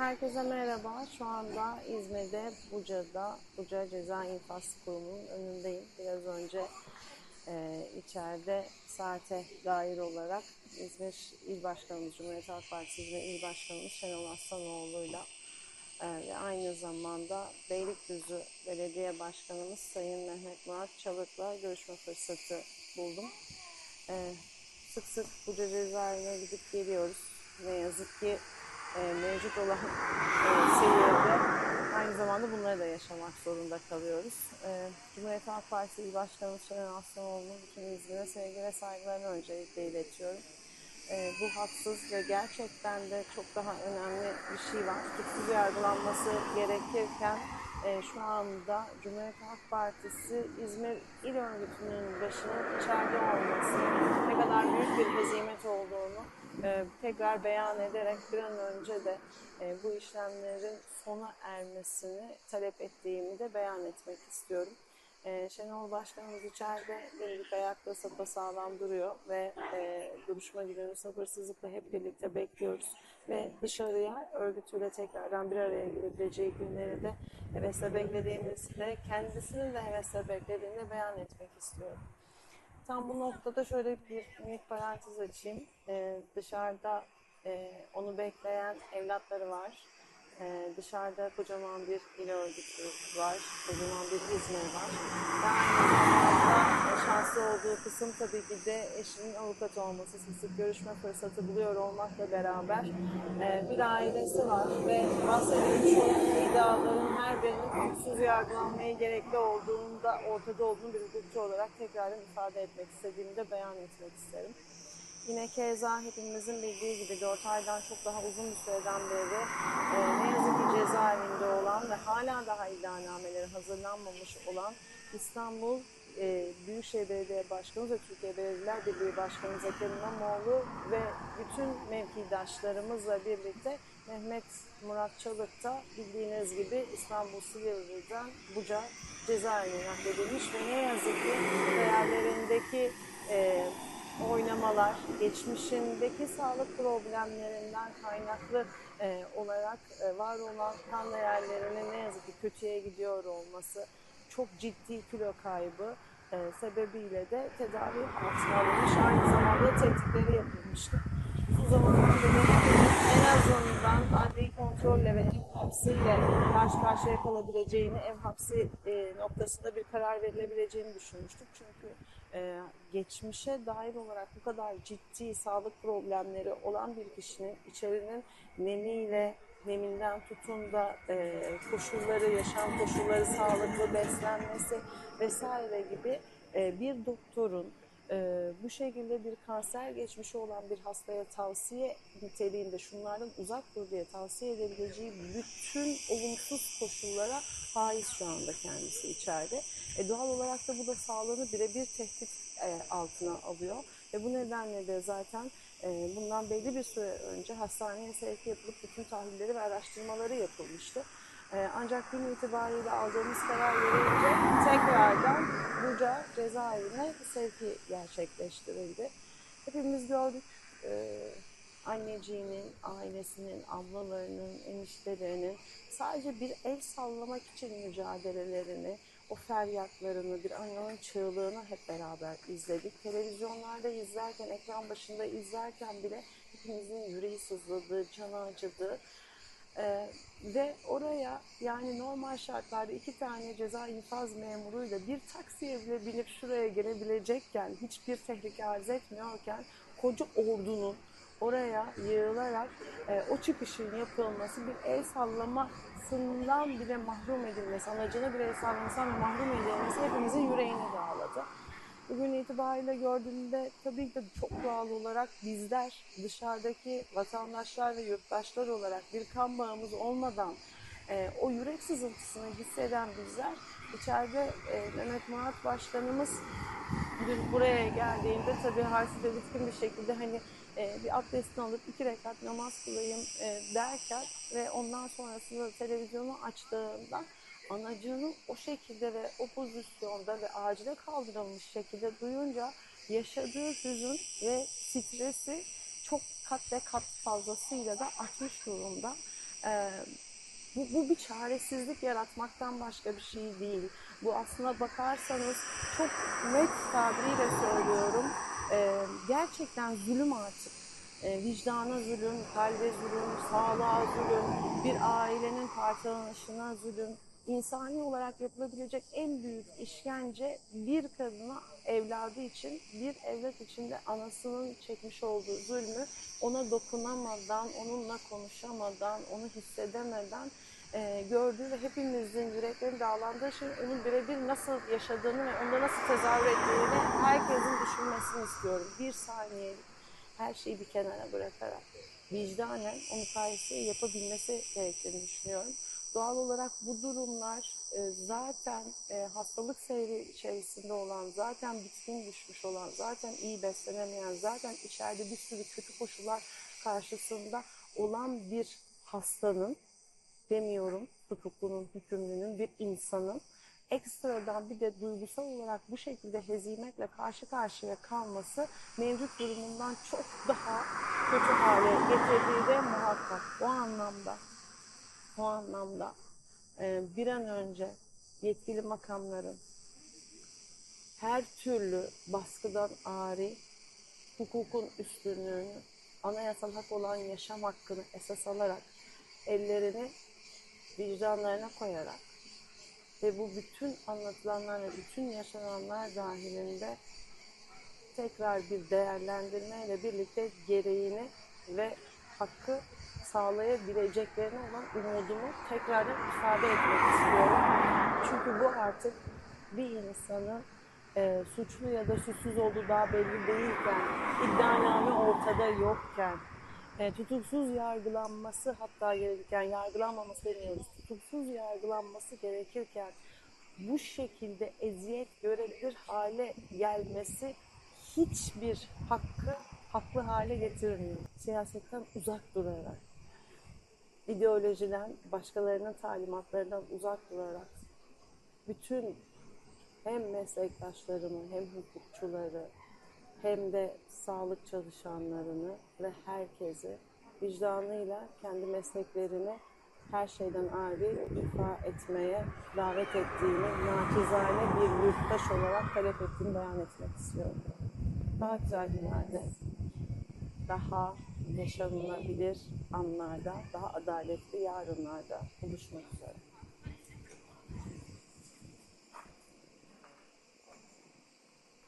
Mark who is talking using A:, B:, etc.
A: Herkese merhaba. Şu anda İzmir'de Buca'da, Buca Ceza İnfaz Kurumu'nun önündeyim. Biraz önce e, içeride saate dair olarak İzmir İl Başkanımız, Cumhuriyet Halk Partisi İzmir İl Başkanımız Şenol Aslanoğlu'yla e, ve aynı zamanda Beylikdüzü Belediye Başkanımız Sayın Mehmet Murat Çalık'la görüşme fırsatı buldum. E, sık sık Buca cezaevine gidip geliyoruz. Ne yazık ki e, mevcut olan e, seyirde aynı zamanda bunları da yaşamak zorunda kalıyoruz. E, Cumhuriyet Halk Partisi İl Başkanımız Şener Aslanoğlu'nun bütün İzmir'e sevgi ve saygılarını öncelikle iletiyorum. E, bu haksız ve gerçekten de çok daha önemli bir şey var. Tutuksuz yargılanması gerekirken e, şu anda Cumhuriyet Halk Partisi İzmir İl Örgütü'nün başının içeride olması ne kadar büyük bir hezimet olduğunu e, tekrar beyan ederek bir an önce de e, bu işlemlerin sona ermesini talep ettiğimi de beyan etmek istiyorum. E, Şenol Başkanımız içeride dimdik ayakta sapasağlam duruyor ve e, duruşma gününü sabırsızlıkla hep birlikte bekliyoruz. Ve dışarıya örgütüyle tekrardan bir araya gelebileceği günleri de hevesle beklediğimizde kendisinin de hevesle beklediğini beyan etmek istiyorum. Tam bu noktada şöyle bir minik parantez açayım. Ee, dışarıda e, onu bekleyen evlatları var. Ee, dışarıda kocaman bir il örgütü var. Kocaman bir İzmir var. Ve aynı şanslı olduğu kısım tabii ki de eşinin avukat olması, sık görüşme fırsatı buluyor olmakla beraber e, bir ailesi var ve bahsettiğim iddiaların her birinin hukuksuz yargılanmaya gerekli olduğunda ortada olduğunu bir hukukçu olarak tekrardan ifade etmek istediğimi de beyan etmek isterim. Yine keza hepimizin bildiği gibi 4 aydan çok daha uzun bir süreden beri e, ne yazık ki cezaevinde olan ve hala daha iddianameleri hazırlanmamış olan İstanbul e, Büyükşehir Belediye Başkanı ve Türkiye Belediyeler Birliği Başkanı Ekrem İmamoğlu ve bütün mevkidaşlarımızla birlikte Mehmet Murat Çalık da bildiğiniz gibi İstanbul Silivri'den Buca cezaevine nakledilmiş ve ne yazık ki değerlerindeki e, oynamalar, geçmişindeki sağlık problemlerinden kaynaklı e, olarak e, var olan kan değerlerinin ne yazık ki kötüye gidiyor olması, çok ciddi kilo kaybı e, sebebiyle de tedavi altına alınmış. Aynı zamanda tetkikleri yapılmıştı. Bu zamandan beri en azından adli kontrolle ve ev hapsiyle karşı karşıya kalabileceğini, ev hapsi e, noktasında bir karar verilebileceğini düşünmüştük. Çünkü e, geçmişe dair olarak bu kadar ciddi sağlık problemleri olan bir kişinin içerinin nemiyle, neminden tutun da e, koşulları, yaşam koşulları, sağlıklı beslenmesi vesaire gibi e, bir doktorun e, bu şekilde bir kanser geçmişi olan bir hastaya tavsiye niteliğinde şunlardan uzak dur diye tavsiye edebileceği bütün olumsuz koşullara haiz şu anda kendisi içeride. E, doğal olarak da bu da sağlığını birebir tehdit e, altına alıyor. Ve bu nedenle de zaten e, bundan belli bir süre önce hastaneye sevk yapılıp bütün tahlilleri ve araştırmaları yapılmıştı. E, ancak gün itibariyle aldığımız karar gereğince tekrardan Buca cezaevine sevki gerçekleştirildi. Hepimiz gördük e, anneciğinin, ailesinin, ablalarının, eniştelerinin sadece bir el sallamak için mücadelelerini, o feryatlarını, bir annenin çığlığını hep beraber izledik. Televizyonlarda izlerken, ekran başında izlerken bile hepimizin yüreği sızladı, canı acıdı. Ee, ve oraya yani normal şartlarda iki tane ceza infaz memuruyla bir taksiye bile binip şuraya gelebilecekken, hiçbir tehlike arz etmiyorken koca ordunun oraya yığılarak e, o çıkışın yapılması bir el sallamasından bile mahrum edilmesi, amacına bir el sallamasından mahrum edilmesi hepimizin yüreğini dağladı. Bugün itibariyle gördüğümde tabii ki çok doğal olarak bizler dışarıdaki vatandaşlar ve yurttaşlar olarak bir kan bağımız olmadan e, o yürek sızıntısını hisseden bizler içeride e, Mehmet Murat Başkanımız dün buraya geldiğinde tabii harsiz bitkin bir şekilde hani e, bir abdestini alıp iki rekat namaz kılayım e, derken ve ondan sonrasında televizyonu açtığında anacığını o şekilde ve o pozisyonda ve acile kaldırılmış şekilde duyunca yaşadığı hüzün ve stresi çok kat ve kat fazlasıyla da artmış durumda. Ee, bu, bu bir çaresizlik yaratmaktan başka bir şey değil. Bu aslına bakarsanız çok net tabiriyle söylüyorum. Ee, gerçekten zulüm artık. Ee, vicdana zulüm, kalbe zulüm, sağlığa zulüm, bir ailenin parçalanışına zulüm. İnsani olarak yapılabilecek en büyük işkence bir kadına evladı için, bir evlat için de anasının çekmiş olduğu zulmü ona dokunamadan, onunla konuşamadan, onu hissedemeden e, gördüğü ve hepimizin yürekleri dağlandığı şey onun birebir nasıl yaşadığını ve onda nasıl tezahür ettiğini herkesin düşünmesini istiyorum. Bir saniye her şeyi bir kenara bırakarak vicdanen o mukayese yapabilmesi gerektiğini düşünüyorum. Doğal olarak bu durumlar e, zaten e, hastalık seyri içerisinde olan, zaten bitkin düşmüş olan, zaten iyi beslenemeyen, zaten içeride bir sürü kötü koşullar karşısında olan bir hastanın, demiyorum tutuklunun, hükümlünün, bir insanın ekstradan bir de duygusal olarak bu şekilde hezimetle karşı karşıya kalması mevcut durumundan çok daha kötü hale getirdiği de muhakkak. O anlamda o anlamda e, bir an önce yetkili makamların her türlü baskıdan ari hukukun üstünlüğünü, anayasal hak olan yaşam hakkını esas alarak ellerini vicdanlarına koyarak ve bu bütün anlatılanlar ve bütün yaşananlar dahilinde tekrar bir değerlendirmeyle birlikte gereğini ve hakkı sağlayabileceklerine olan umudumu tekrardan ifade etmek istiyorum. Çünkü bu artık bir insanın e, suçlu ya da suçsuz olduğu daha belli değilken, iddianame ortada yokken, e, tutuksuz yargılanması hatta gerekirken, yargılanmaması demiyoruz, tutuksuz yargılanması gerekirken bu şekilde eziyet görebilir hale gelmesi hiçbir hakkı haklı hale getirmiyor. Siyasetten uzak durarak, ideolojiden, başkalarının talimatlarından uzak durarak bütün hem meslektaşlarımı hem hukukçuları hem de sağlık çalışanlarını ve herkesi vicdanıyla kendi mesleklerini her şeyden ayrı ifa etmeye davet ettiğini, naçizane bir yurttaş olarak talep ettiğini beyan etmek istiyorum. Daha güzel günlerde, daha yaşanılabilir anlarda, daha adaletli yarınlarda buluşmak üzere.